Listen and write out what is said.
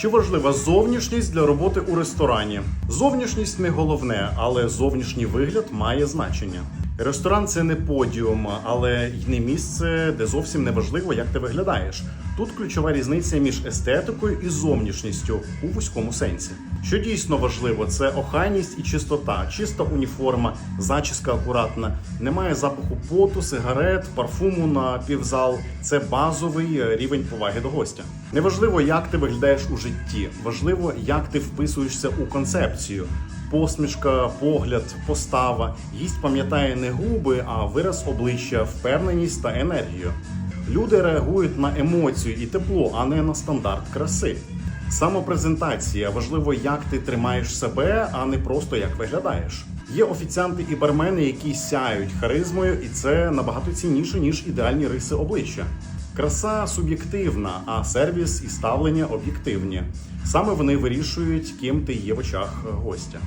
Чи важлива зовнішність для роботи у ресторані? Зовнішність не головне, але зовнішній вигляд має значення. Ресторан це не подіум, але й не місце, де зовсім не важливо, як ти виглядаєш. Тут ключова різниця між естетикою і зовнішністю у вузькому сенсі. Що дійсно важливо, це охайність і чистота, чиста уніформа, зачіска акуратна, немає запаху поту, сигарет, парфуму на півзал. Це базовий рівень поваги до гостя. Неважливо, як ти виглядаєш у житті, важливо, як ти вписуєшся у концепцію. Посмішка, погляд, постава. Гість пам'ятає не губи, а вираз обличчя, впевненість та енергію. Люди реагують на емоцію і тепло, а не на стандарт краси. Самопрезентація важливо, як ти тримаєш себе, а не просто як виглядаєш. Є офіціанти і бармени, які сяють харизмою, і це набагато цінніше ніж ідеальні риси обличчя. Краса суб'єктивна, а сервіс і ставлення об'єктивні. Саме вони вирішують, ким ти є в очах гостя.